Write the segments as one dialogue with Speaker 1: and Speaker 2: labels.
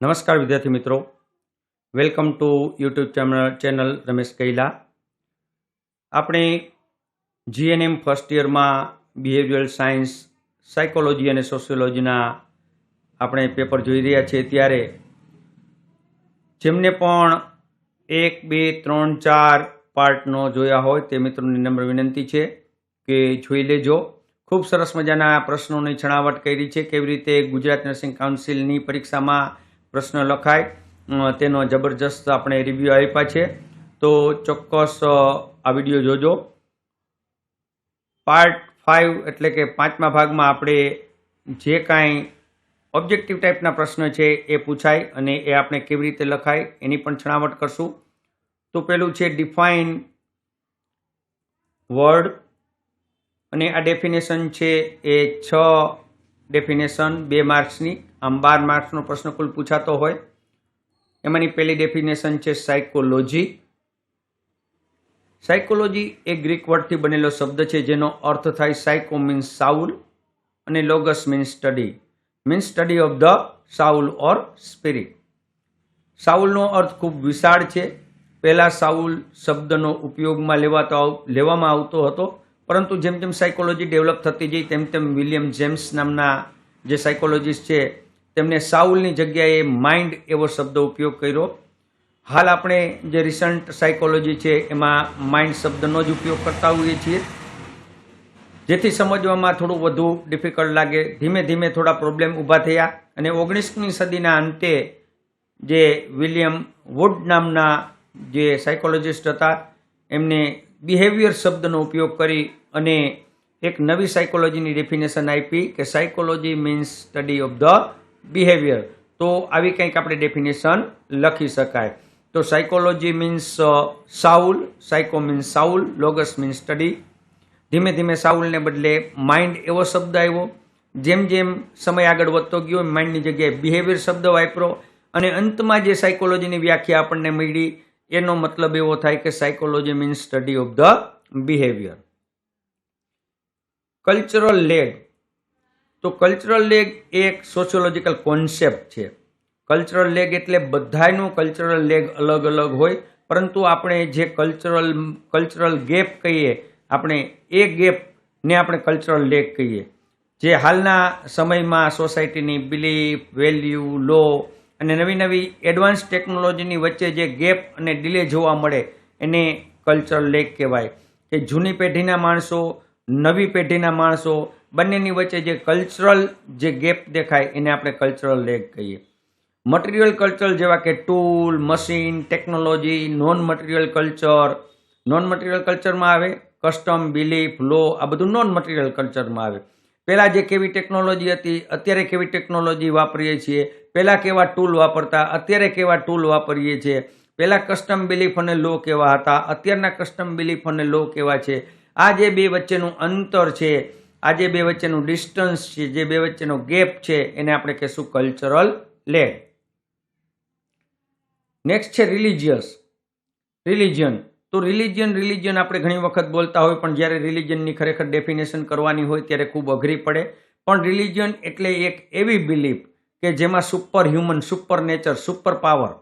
Speaker 1: નમસ્કાર વિદ્યાર્થી મિત્રો. Welcome to YouTube channel channel Ramesh Kaila. આપણે જીએનએમ ફર્સ્ટ યરમાં બિહેવિયરલ સાયન્સ સાયકોલોજી અને સોશિયોલોજીના આપણે પેપર જોઈ રહ્યા છીએ ત્યારે. જેમને પણ એક, બે, ત્રણ, ચાર પાર્ટ ન જોયા હોય તે મિત્રોની નમ્ર વિનંતી છે કે જોઈ લેજો. ખૂબ સરસ મજાના પ્રશ્નોની છણાવટ કરી છે. કેવી રીતે ગુજરાત નર્સિંગ કાઉન્સિલની પરીક્ષામાં પ્રશ્ન લખાય. તેનો જબરજસ્ત આપણે રિવ્યૂ આપ્યા છે. તો ચોક્કસ આ વીડિયો જોજો. પાર્ટ ફાઇવ એટલે કે પાંચમા ભાગમાં આપણે જે કાંઈ ઓબ્જેક્ટિવ ટાઈપના પ્રશ્ન છે એ પૂછાય અને એ આપણે કેવી રીતે લખાય એની પણ છણાવટ કરશું. તો પેલું છે ડિફાઇન વર્ડ અને આ ડેફિનેશન છે એ છ ડેફિનેશન બે માર્ક્સની આમ બાર માર્ક્સનો પ્રશ્ન કુલ પૂછાતો હોય. એમાંની પહેલી ડેફિનેશન છે સાયકોલોજી સાયકોલોજી એ ગ્રીક વર્ડથી બનેલો શબ્દ છે, જેનો અર્થ થાય સાયકો મીન્સ સાઉલ અને logos means study means study of the soul or spirit સાઉલનો અર્થ ખૂબ વિશાળ છે. પહેલાં સાઉલ શબ્દનો ઉપયોગમાં લેવાતો લેવામાં આવતો હતો. પરંતુ જેમ જેમ સાયકોલોજી ડેવલપ થતી જઈ, તેમ તેમ વિલિયમ જેમ્સ નામના જે સાયકોલોજીસ્ટ છે તેમને સાઉલની જગ્યાએ માઇન્ડ એવો શબ્દ ઉપયોગ કર્યો. હાલ આપણે જે રિસન્ટ સાયકોલોજી છે એમાં માઇન્ડ શબ્દનો જ ઉપયોગ કરતા હોઈએ છીએ. જેથી સમજવામાં થોડું વધુ ડિફિકલ્ટ લાગે. ધીમે ધીમે થોડા પ્રોબ્લેમ ઊભા થયા અને ઓગણીસમી સદીના અંતે જે વિલિયમ વુડ નામના જે સાયકોલોજિસ્ટ હતા, એમને બિહેવિયર શબ્દનો ઉપયોગ કરી અને એક નવી સાયકોલોજીની ડેફિનેશન આપી કે psychology means study of the behaviour તો આવી કંઈક આપણે ડેફિનેશન લખી શકાય. તો psychology means soul psycho means soul logos means study ધીમે ધીમે સાઉલને બદલે માઇન્ડ એવો શબ્દ આવ્યો. જેમ જેમ સમય આગળ વધતો ગયો માઇન્ડની જગ્યાએ બિહેવિયર શબ્દ વાપરો અને અંતમાં જે સાયકોલોજીની વ્યાખ્યા આપણને મળી, એનો મતલબ એવો થાય કે psychology means study of the behaviour cultural lag તો કલ્ચરલ લેગ એક સોશિયોલોજીકલ કોન્સેપ્ટ છે. કલ્ચરલ લેગ એટલે બધાયનું કલ્ચરલ લેગ અલગ અલગ હોય, પરંતુ આપણે જે કલ્ચરલ કલ્ચરલ ગેપ કહીએ, આપણે એ ગેપને આપણે કલ્ચરલ લેગ કહીએ. જે હાલના સમયમાં સોસાયટીની બિલીફ વેલ્યુ લો અને નવી નવી એડવાન્સ ટેકનોલોજીની વચ્ચે જે ગેપ અને ડિલે જોવા મળે, એને કલ્ચરલ લેગ કહેવાય. કે જૂની પેઢીના માણસો, નવી પેઢીના માણસો બંનેની વચ્ચે જે કલ્ચરલ જે ગેપ દેખાય, એને આપણે કલ્ચરલ લેગ કહીએ. મટીરિયલ કલ્ચર જેવા કે tool machine technology non material culture non material કલ્ચરમાં આવે કસ્ટમ બિલીફ લો આ બધું નોન મટીરિયલ કલ્ચરમાં આવે. પહેલાં જે કેવી ટેકનોલોજી હતી, અત્યારે કેવી ટેકનોલોજી વાપરીએ છીએ? પહેલાં કેવા ટૂલ વાપરતા, અત્યારે કેવા ટૂલ વાપરીએ છીએ? પહેલાં કસ્ટમ બિલીફ અને લો કેવા હતા? અત્યારના કસ્ટમ બિલીફ અને લો કેવા છે? આ જે બે વચ્ચેનું અંતર છે આ જે બે વચ્ચેનું ડિસ્ટન્સ છે, જે બે વચ્ચેનો ગેપ છે, એને આપણે કહીશું કલ્ચરલ લેગ નેક્સ્ટ છે રિલિજિયસ રિલિજિયન તો રિલિજિયન રિલિજિયન આપણે ઘણી વખત બોલતા હોય, પણ જ્યારે રિલિજિયનની ખરેખર ડેફિનેશન કરવાની હોય ત્યારે ખૂબ અઘરી પડે. પણ રિલિજિયન એટલે એક એવી બિલીફ કે જેમાં super human super nature super power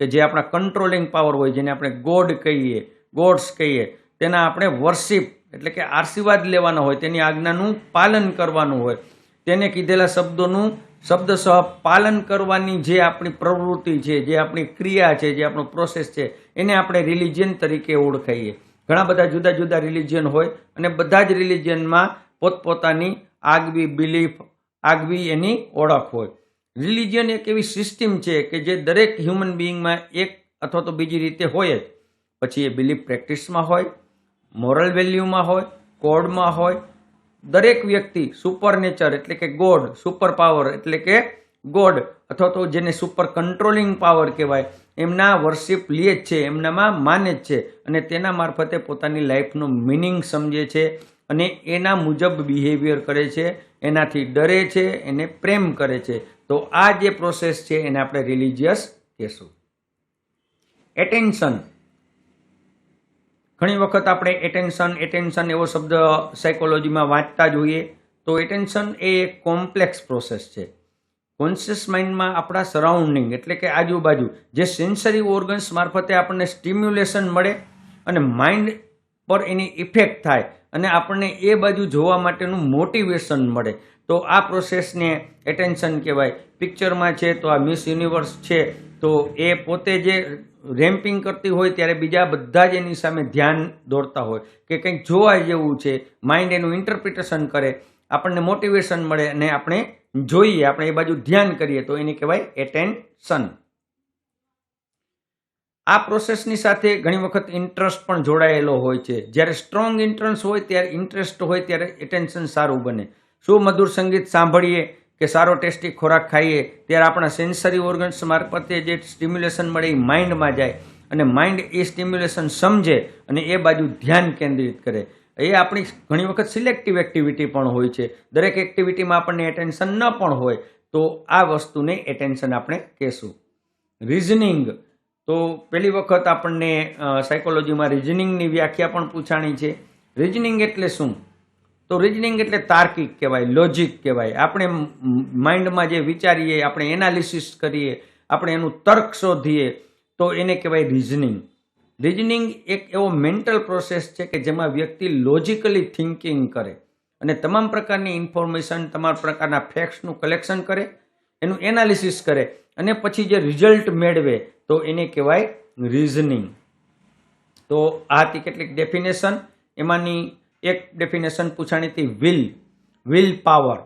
Speaker 1: કે જે આપણા કંટ્રોલિંગ પાવર હોય, જેને આપણે ગોડ કહીએ ગોડ્સ કહીએ, તેના આપણે વર્શિપ એટલે કે આશીર્વાદ લેવાના હોય, તેની આજ્ઞાનું પાલન કરવાનું હોય. તેને કીધેલા શબ્દોનું, શબ્દસહ પાલન કરવાની જે આપણી પ્રવૃત્તિ છે, જે આપણી ક્રિયા છે, જે આપણો પ્રોસેસ છે, એને આપણે રિલિજિયન તરીકે ઓળખાઈએ. ઘણા બધા જુદા જુદા રિલિજિયન હોય અને બધા જ રિલિજિયનમાં પોતપોતાની આગવી બિલીફ આગવી એની ઓળખ હોય. રિલિજિયન એક એવી સિસ્ટમ છે કે જે દરેક હ્યુમન બિઈંગમાં એક અથવા તો બીજી રીતે હોય જ. પછી એ બિલીફ પ્રેક્ટિસમાં હોય મોરલ વેલ્યુમાં હોય, કોડમાં હોય, દરેક વ્યક્તિ સુપર નેચર એટલે કે ગોડ સુપર પાવર એટલે કે ગોડ, અથવા તો જેને સુપર કંટ્રોલિંગ પાવર કહેવાય, એમના વર્શિપ લે જ છે, એમનામાં માને જ છે, અને તેના મારફતે પોતાની લાઈફનો મિનિંગ સમજે છે, અને એના મુજબ બિહેવિયર કરે છે, એનાથી ડરે છે, એને પ્રેમ કરે છે. તો આ જે પ્રોસેસ છે એને આપણે રિલિજિયસ કહેશું. એટેન્શન. ઘણી વખત આપણે એટેન્શન એટેન્શન એવો શબ્દ સાયકોલોજીમાં વાંચતા જોઈએ, તો એટેન્શન એ કોમ્પ્લેક્સ પ્રોસેસ છે. કોન્શિયસ માઇન્ડમાં આપણા સરાઉન્ડિંગ એટલે કે આજુબાજુ જે સેન્સરી ઓર્ગન્સ મારફતે આપણને સ્ટિમ્યુલેશન મળે અને માઇન્ડ પર એની ઇફેક્ટ થાય અને આપણને એ બાજુ જોવા માટેનું મોટિવેશન મળે. તો આ પ્રોસેસને એટેન્શન કહેવાય. પિક્ચરમાં છે તો આ મિસ યુનિવર્સ છે, તો એ પોતે જે રેમ્પિંગ કરતી હોય ત્યારે બીજા બધા જ એની સામે ધ્યાન દોરતા હોય કે કંઈક જોવા જેવું છે માઇન્ડ એનું ઇન્ટરપ્રિટેશન કરે, આપણને મોટિવેશન મળે અને આપણે જોઈએ, આપણે એ બાજુ ધ્યાન કરીએ તો એને કહેવાય એટેન્શન આ પ્રોસેસની સાથે ઘણી વખત ઇન્ટરેસ્ટ પણ જોડાયેલો હોય છે. જ્યારે સ્ટ્રોંગ ઇન્ટરેસ્ટ હોય, ત્યારે ઇન્ટરેસ્ટ હોય ત્યારે એટેન્શન સારું બને. શું મધુર સંગીત સાંભળીએ? કે સારો ટેસ્ટી ખોરાક ખાઈએ, ત્યારે આપણા સેન્સરી ઓર્ગન્સ મારફતે જે સ્ટિમ્યુલેશન મળે એ માઇન્ડમાં જાય. અને માઇન્ડ એ સ્ટિમ્યુલેશન સમજે અને એ બાજુ ધ્યાન કેન્દ્રિત કરે. એ આપણી ઘણી વખત સિલેક્ટિવ એક્ટિવિટી પણ હોય છે. દરેક એક્ટિવિટીમાં આપણને એટેન્શન ન પણ હોય, તો આ વસ્તુને એટેન્શન આપણે કહેશું. રિઝનિંગ તો પહેલી વખત આપણને સાયકોલોજીમાં રિઝનિંગની વ્યાખ્યા પણ પૂછાણી છે. રિઝનિંગ એટલે શું? તો રિઝનિંગ એટલે તાર્કિક કહેવાય લોજિક કહેવાય. આપણે માઇન્ડમાં જે વિચારીએ, આપણે એનાલિસિસ કરીએ, આપણે એનું તર્ક શોધીએ, તો એને કહેવાય રિઝનિંગ રિઝનિંગ એક એવો મેન્ટલ પ્રોસેસ છે કે જેમાં વ્યક્તિ લોજિકલી થિંકિંગ કરે અને તમામ પ્રકારની ઇન્ફોર્મેશન તમામ પ્રકારના ફેક્ટ્સનું કલેક્શન કરે, એનું એનાલિસિસ કરે અને પછી જે રિઝલ્ટ મેળવે, તો એને કહેવાય રિઝનિંગ તો આ હતી કેટલીક ડેફિનેશન એમાંની એક ડેફિનેશન પૂછાણી વિલ વિલ પાવર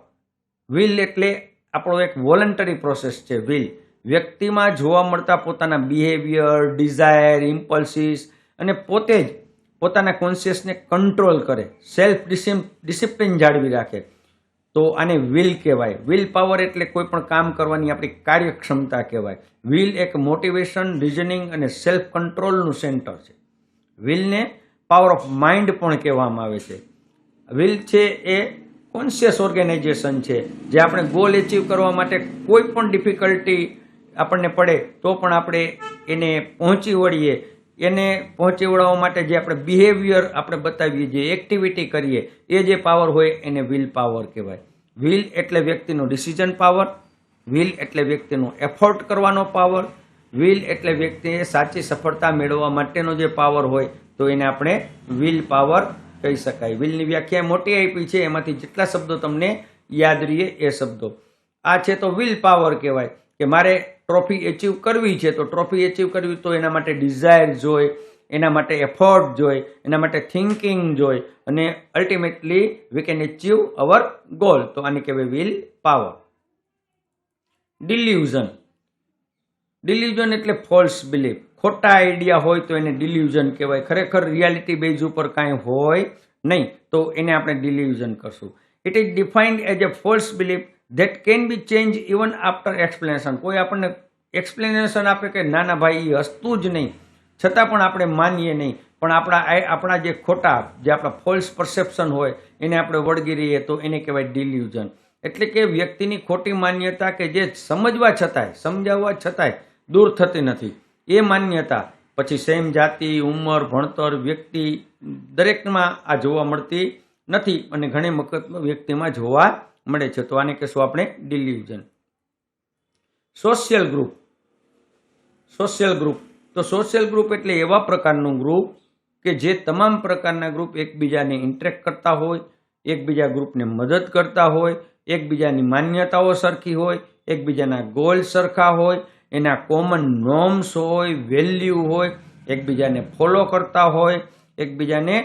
Speaker 1: વિલ એટલે આપણો એક વોલન્ટરી પ્રોસેસ છે વિલ વ્યક્તિમાં જોવા મળતા પોતાના બિહેવિયર ડિઝાયર ઇમ્પલ્સીસ અને પોતે જ પોતાના કોન્શિયસને કંટ્રોલ કરે સેલ્ફ ડિસિપ્લિન જાળવી રાખે. તો આને વિલ કહેવાય. વિલ પાવર એટલે કોઈ પણ કામ કરવાની આપણી કાર્યક્ષમતા કહેવાય. વિલ એક મોટિવેશન રિઝનિંગ અને સેલ્ફ કંટ્રોલનું સેન્ટર છે. વિલને પાવર ઓફ માઇન્ડ પણ કહેવામાં આવે છે. વિલ છે એ કોન્શિયસ ઓર્ગેનાઇઝેશન છે. જે આપણે ગોલ એચીવ કરવા માટે કોઈ પણ ડિફિકલ્ટી આપણને પડે, તો પણ આપણે એને પહોંચી વળીએ. એને પહોંચી વળવા માટે જે આપણે બિહેવિયર આપણે બતાવીએ જે એક્ટિવિટી કરીએ, એ જે પાવર હોય એને વિલ પાવર કહેવાય. વિલ એટલે વ્યક્તિનો ડિસિઝન પાવર વિલ એટલે વ્યક્તિનો એફર્ટ કરવાનો પાવર વિલ એટલે વ્યક્તિએ સાચી સફળતા મેળવવા માટેનો જે પાવર હોય, તો એને આપણે વિલ પાવર કહી શકાય. વિલની વ્યાખ્યા મોટી આપી છે, એમાંથી જેટલા શબ્દો તમને યાદ રહીએ એ શબ્દો. આ છે તો વિલ પાવર કહેવાય. કે મારે ટ્રોફી એચીવ કરવી છે, તો ટ્રોફી એચીવ કરવી તો એના માટે ડિઝાયર જોઈ, એના માટે એફર્ટ જોઈ, એના માટે થિંકિંગ જોઈ, અને ultimately we can achieve our goal તો આને કહેવાય વિલ પાવર ડિલ્યુઝન ડિલ્યુઝન એટલે ફોલ્સ બિલીફ ખોટા આઈડિયા હોય તો એને ડિલ્યુઝન કહેવાય. ખરેખર રિયાલિટી બેઝ ઉપર કાંઈ હોય નહીં, તો એને આપણે ડિલ્યુઝન કરશું it is defined as a false belief that can be change even after explanation કોઈ આપણને એક્સપ્લેનેશન આપે કે ના ના ભાઈ એ હસતું જ નહીં. છતાં પણ આપણે માનીએ નહીં. પણ આપણા આપણા જે ખોટા, જે આપણા ફોલ્સ પરસેપ્શન હોય, એને આપણે વળગી રહીએ તો એને કહેવાય ડિલ્યુઝન એટલે કે વ્યક્તિની ખોટી માન્યતા કે જે સમજવા છતાંય, સમજાવવા છતાંય દૂર થતી નથી. એ માન્યતા, પછી સેમ જાતિ, ઉંમર, ભણતર, વ્યક્તિ, દરેકમાં આ જોવા મળતી નથી અને ઘણી વખત વ્યક્તિમાં જોવા મળે છે. તો આને કહેશું આપણે delusion social group social group તો સોશિયલ ગ્રુપ એટલે એવા પ્રકારનું ગ્રુપ કે જે તમામ પ્રકારના ગ્રુપ એકબીજાને ઇન્ટરેક્ટ કરતા હોય, એકબીજા ગ્રુપને મદદ કરતા હોય, એકબીજાની માન્યતાઓ સરખી હોય, એકબીજાના ગોલ સરખા હોય એના કોમન નોર્મ્સ હોય વેલ્યુ હોય, એકબીજાને ફોલો કરતા હોય, એકબીજાને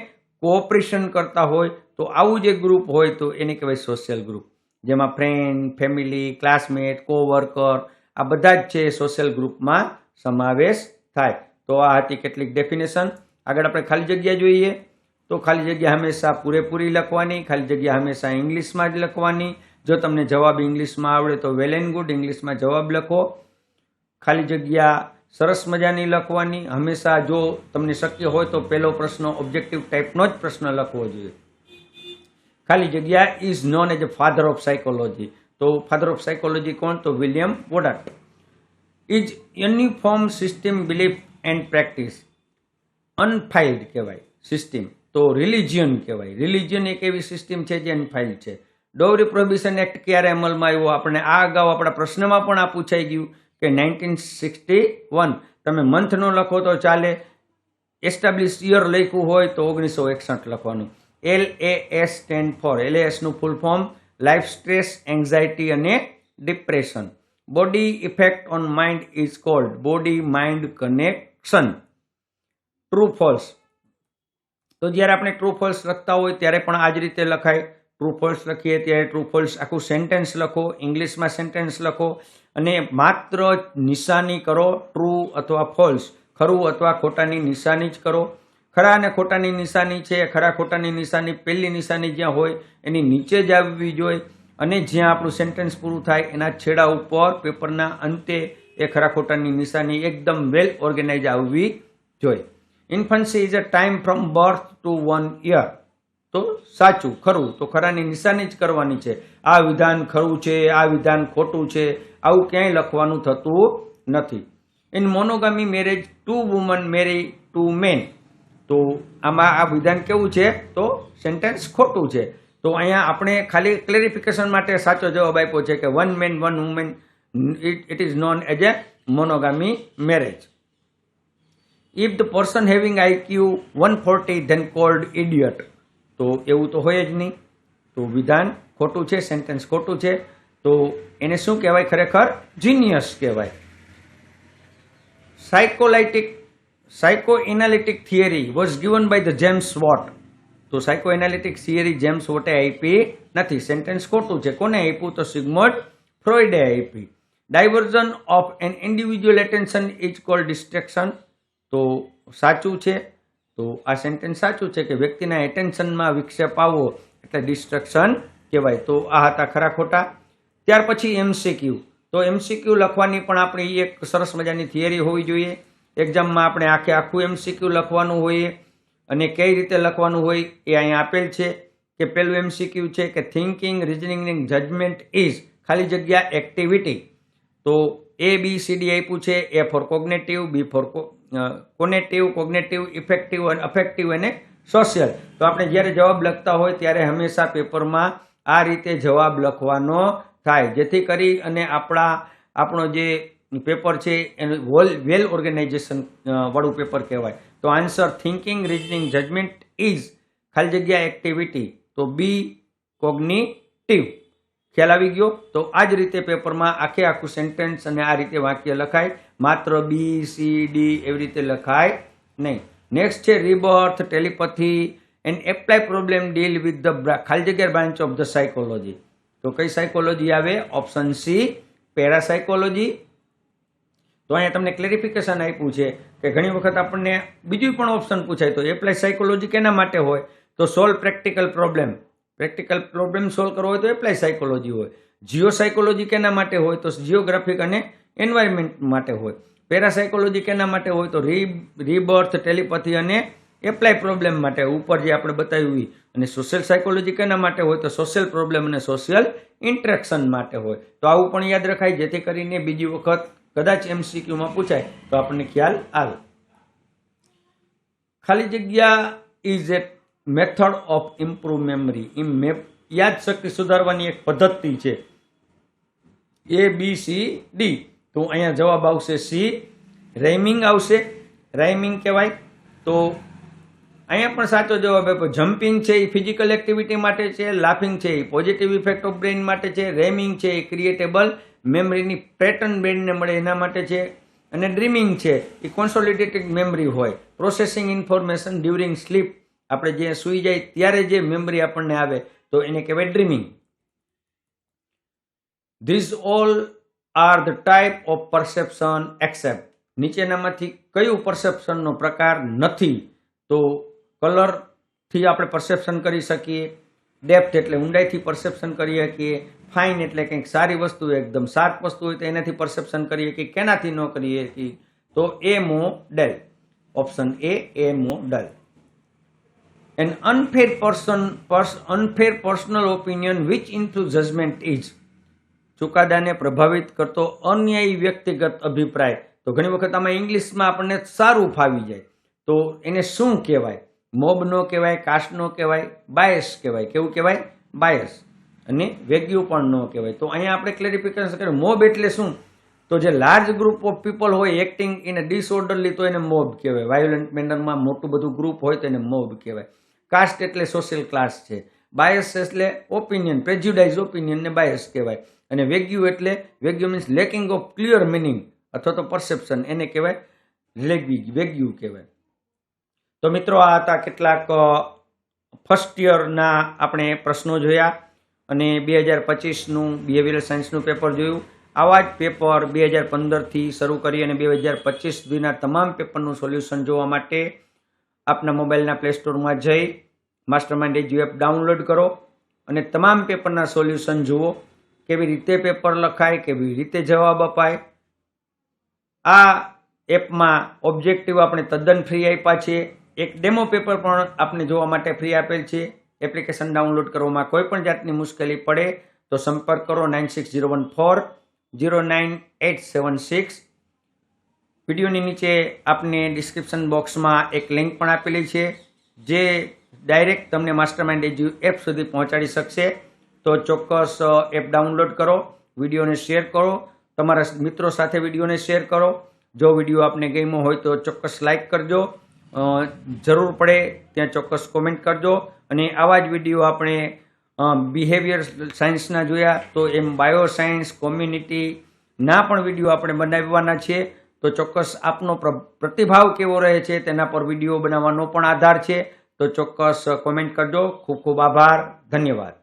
Speaker 1: કોઓપરેશન કરતા હોય, તો આવું જે ગ્રુપ હોય તો એને કહેવાય સોશિયલ ગ્રુપ જેમાં ફ્રેન્ડ ફેમિલી ક્લાસમેટ કોવર્કર આ બધા જ છે સોશિયલ ગ્રુપમાં સમાવેશ થાય. તો આ હતી કેટલીક ડેફિનેશન આગળ આપણે ખાલી જગ્યા જોઈએ. તો ખાલી જગ્યા હંમેશા પૂરેપૂરી લખવાની, ખાલી જગ્યા હંમેશા ઇંગ્લિશમાં જ લખવાની. જો તમને જવાબ ઇંગ્લિશમાં આવડે તો વેલ એન્ડ ગુડ ઇંગ્લિશમાં જવાબ લખો. ખાલી જગ્યા સરસ મજાની લખવાની. હંમેશા જો તમને શક્ય હોય તો પહેલો પ્રશ્ન ઓબ્જેક્ટિવ ટાઈપનો જ પ્રશ્ન લખવો જોઈએ. ખાલી જગ્યા is known as a father of psychology તો ફાધર ઓફ સાયકોલોજી કોણ? તો William Wundt. Is uniform system belief and practice unified કહેવાય સિસ્ટમ તો રિલિજિયન કહેવાય. રિલિજિયન એક એવી સિસ્ટમ છે જે અનફાઇલ્ડ છે. ડોવરી પ્રોહિબિશન એક્ટ ક્યારે અમલમાં આવ્યો? આપણે આ અગાઉ આપણા પ્રશ્નમાં પણ આ પૂછાઈ ગયું. કે નાઇન્ટીન સિક્સટી વન, તમે મંથનો લખો તો ચાલે. એસ્ટાબ્લિશ યર લખ્યું હોય તો ઓગણીસો એકસઠ લખવાનું. L A S stand for L એસનું full form life stress anxiety અને depression body effect on mind is called body mind connection true false તો જ્યારે આપણે ટ્રુ ફોલ્સ લખતા હોય ત્યારે પણ આ જ રીતે લખાય. ટ્રુ ફોલ્સ લખીએ ત્યારે ટ્રુ ફોલ્સ આખું સેન્ટેન્સ લખો ઇંગ્લિશમાં સેન્ટેન્સ લખો અને માત્ર નિશાની કરો ટ્રુ અથવા ફોલ્સ ખરું અથવા ખોટાની નિશાની જ કરો. ખરા અને ખોટાની નિશાની છે, ખરા ખોટાની નિશાની પહેલી નિશાની જ્યાં હોય એની નીચે જ આવવી જોઈએ અને જ્યાં આપણું સેન્ટેન્સ પૂરું થાય એના છેડા ઉપર પેપરના અંતે એ ખરા ખોટાની નિશાની એકદમ વેલ ઓર્ગેનાઇઝ આવવી જોઈએ. Infancy is a time from birth to one year તો સાચું, ખરું. તો ખરાની નિશાની જ કરવાની છે. આ વિધાન ખરું છે, આ વિધાન ખોટું છે, આવું ક્યાંય લખવાનું થતું નથી. In monogamy marriage two woman marry to man તો આમાં આ વિધાન કેવું છે? તો સેન્ટેન્સ ખોટું છે. તો અહીંયા આપણે ખાલી ક્લેરિફિકેશન માટે સાચો જવાબ આપ્યો છે કે one man one woman it is known as a monogamy marriage if the person having IQ one forty then called idiot તો એવું તો હોય જ નહીં. તો વિધાન ખોટું છે સેન્ટેન્સ ખોટું છે. તો એને શું કહેવાય? ખરેખર જીનિયસ કહેવાય. Psycholytic psycho analytic theory was given by the James Watt તો સાયકો એનાલિટિક થિયરી જેમ્સ વોટે આપી નથી. સેન્ટેન્સ ખોટું છે. કોને આપ્યું? તો સિગમોટ ફ્રોઇડે આપી. Diversion of an individual attention is called distraction તો સાચું છે? તો આ સેન્ટેન્સ સાચું છે કે વ્યક્તિના એટેન્શનમાં વિક્ષેપ આવવો એટલે ડિસ્ટ્રક્શન કહેવાય. તો આ હતા ખરા ખોટા. ત્યાર પછી એમસીક્યુ તો એમસીક્યુ લખવાની પણ આપણી એક સરસ મજાની થિયરી હોવી જોઈએ. એક્ઝામમાં આપણે આખે આખું એમસીક્યુ લખવાનું હોઈએ અને કઈ રીતે લખવાનું હોય એ અહીંયા આપેલ છે કે પેલું એમસીક્યુ છે કે થિંકિંગ રિઝનિંગ જજમેન્ટ ઇઝ ખાલી જગ્યા એક્ટિવિટી તો એ બી સી ડી આપ્યું છે. A for cognitive B for conative cognitive effective અને અફેક્ટિવ અને સોશિયલ તો આપણે જ્યારે જવાબ લખતા હોય ત્યારે હંમેશા પેપરમાં આ રીતે જવાબ લખવાનો થાય. જેથી કરી અને આપણા, આપણો જે પેપર છે એનું વોલ વેલ ઓર્ગેનાઇઝેશન વાળું પેપર કહેવાય. તો answer thinking reasoning judgement is ખાલી જગ્યા એક્ટિવિટી તો બી કોગ્નિટિવ ખ્યાલ આવી ગયો? તો આ જ રીતે પેપરમાં આખે આખું સેન્ટેન્સ અને આ રીતે વાક્ય લખાય. માત્ર બી સી ડી એવી રીતે લખાય નહીં. નેક્સ્ટ છે rebirth telepathy and apply problem deal with the ખાલી જગ્યા બ્રાન્ચ ઓફ ધ સાયકોલોજી તો કઈ સાયકોલોજી આવે? ઓપ્શન સી પેરાસાયકોલોજી તો અહીંયા તમને ક્લેરિફિકેશન આપ્યું છે કે ઘણી વખત આપણને બીજું પણ ઓપ્શન પૂછાય. તો એપ્લાય સાયકોલોજી કેના માટે હોય? તો solve practical problem practical problem solve કરવો હોય તો એપ્લાય સાયકોલોજી હોય. જીઓ સાયકોલોજી કેના માટે હોય તો જીઓગ્રાફિક અને એન્વાયરમેન્ટ માટે હોય. પેરાસાયકોલોજી કેના માટે હોય તો રી રીબર્થ ટેલિપથી અને એપ્લાય પ્રોબ્લેમ માટે. ઉપર જે આપણે બતાવ્યું. અને સોશિયલ સાયકોલોજી કેના માટે હોય તો સોશિયલ પ્રોબ્લેમ અને સોશિયલ ઇન્ટરેક્શન માટે હોય. તો આવું પણ યાદ રખાય, જેથી કરીને બીજી વખત કદાચ એમસીક્યુમાં પૂછાય, તો આપણને ખ્યાલ આવે. ખાલી જગ્યા is a method of improve memory ઇમ map યાદ શક્તિ સુધારવાની એક પદ્ધતિ છે. એ બી સી ડી તો અહીંયા જવાબ આવશે સી રાઇમિંગ આવશે. રાઇમિંગ કહેવાય. તો અહીંયા પણ સાચો જવાબ આપ્યો. જમ્પિંગ છે એ ફિઝિકલ એક્ટિવિટી માટે છે લાફિંગ છે a positive effect of brain માટે છે રેમિંગ છે એ ક્રિએટેબલ મેમરીની પેટર્ન બ્રેઇનને મળે એના માટે છે. અને ડ્રીમિંગ છે એ કોન્સોલિડેટેડ મેમરી હોય. પ્રોસેસિંગ ઇન્ફોર્મેશન ડ્યુરિંગ સ્લીપ આપણે જે સૂઈ જાય ત્યારે જે મેમરી આપણને આવે, તો એને કહેવાય dreaming these all are the type of perception except નીચેનામાંથી કયું પરસેપ્શનનો પ્રકાર નથી, તો કલરથી આપણે પરસેપ્શન કરી શકીએ ડેપ્થ એટલે ઊંડાઈથી પરસેપ્શન કરી શકીએ ફાઇન એટલે કંઈક સારી વસ્તુ, એકદમ શાર્પ વસ્તુ હોય તો એનાથી પરસેપ્શન કરીએ કે કેનાથી ન કરીએ કે તો એ મો del. Option a a model. An unfair person unfair personal opinion which into judgement is ચુકાદાને પ્રભાવિત કરતો અન્યાયી વ્યક્તિગત અભિપ્રાય. તો ઘણી વખત આમાં ઇંગ્લિશમાં આપણને સારું ફાવી જાય. તો એને શું કહેવાય? મોબ નો કહેવાય, કાસ્ટ નો કહેવાય, બાયસ કહેવાય. કેવું કહેવાય? બાયસ. અને વેગ્યુ પણ ન કહેવાય. તો અહીંયા આપણે ક્લેરિફિકેશન કરીએ. મોબ એટલે શું? તો જે લાર્જ ગ્રુપ ઓફ પીપલ હોય એક્ટિંગ અ ડિસઓર્ડરલી તો એને મોબ કહેવાય. વાયોલન્ટ મેનરમાં મોટું બધું ગ્રુપ હોય તો એને મોબ કહેવાય. કાસ્ટ એટલે સોશિયલ ક્લાસ છે. બાયસ એટલે ઓપિનિયન પ્રેજ્યુડાઇઝ ઓપિનિયનને બાયસ કહેવાય. અને વેગ્યુ એટલે vague means lacking of clear meaning અથવા તો પરસેપ્શન એને કહેવાય લેગવી વેગ્યુ કહેવાય. તો મિત્રો, આ હતા કેટલાક ફર્સ્ટ યરના આપણે પ્રશ્નો જોયા અને બે હજાર પચીસનું બિહેવિયરલ સાયન્સનું પેપર જોયું. આવા જ પેપર બે હજાર પંદરથી શરૂ કરી અને બે હજાર પચીસ સુધીના તમામ પેપરનું સોલ્યુશન જોવા માટે આપના મોબાઈલના પ્લે સ્ટોરમાં જઈ master mind edu app download કરો અને તમામ પેપરના સોલ્યુશન જુઓ. કેવી રીતે પેપર લખાય, કેવી રીતે જવાબ અપાય. આ એપમાં ઓબ્જેક્ટિવ આપણે તદ્દન ફ્રી આપ્યા છે એક ડેમો પેપર પણ આપને જોવા માટે ફ્રી આપેલ છે. એપ્લિકેશન ડાઉનલોડ કરવામાં કોઈ પણ જાતની મુશ્કેલી પડે તો સંપર્ક કરો nine six zero one four zero nine eight seven six. વિડીયોની નીચે આપને ડિસ્ક્રિપ્શન બોક્સમાં એક લિંક પણ આપેલી છે, જે ડાયરેક્ટ તમને માસ્ટર માઇન્ડ એજ્યુ એપ સુધી પહોંચાડી શકશે. તો ચોક્કસ એપ ડાઉનલોડ કરો, વિડીયોને શેર કરો, તમારા મિત્રો સાથે વિડીયોને શેર કરો. જો વીડિયો આપને ગમ્યો હોય તો ચોક્કસ લાઈક કરજો. જરૂર પડે ત્યાં ચોક્કસ કોમેન્ટ કરજો. અને આવા જ વીડિયો આપણે બિહેવિયર સાયન્સના જોયા, તો એમ બાયો સાયન્સ કોમ્યુનિટીના પણ વીડિયો આપણે બનાવવાના છે. તો ચોક્કસ આપનો પ્ર- પ્રતિભાવ કેવો રહે છે તેના પર વીડિયો બનાવવાનો પણ આધાર છે. તો ચોક્કસ કોમેન્ટ કરજો. ખૂબ ખૂબ આભાર. ધન્યવાદ.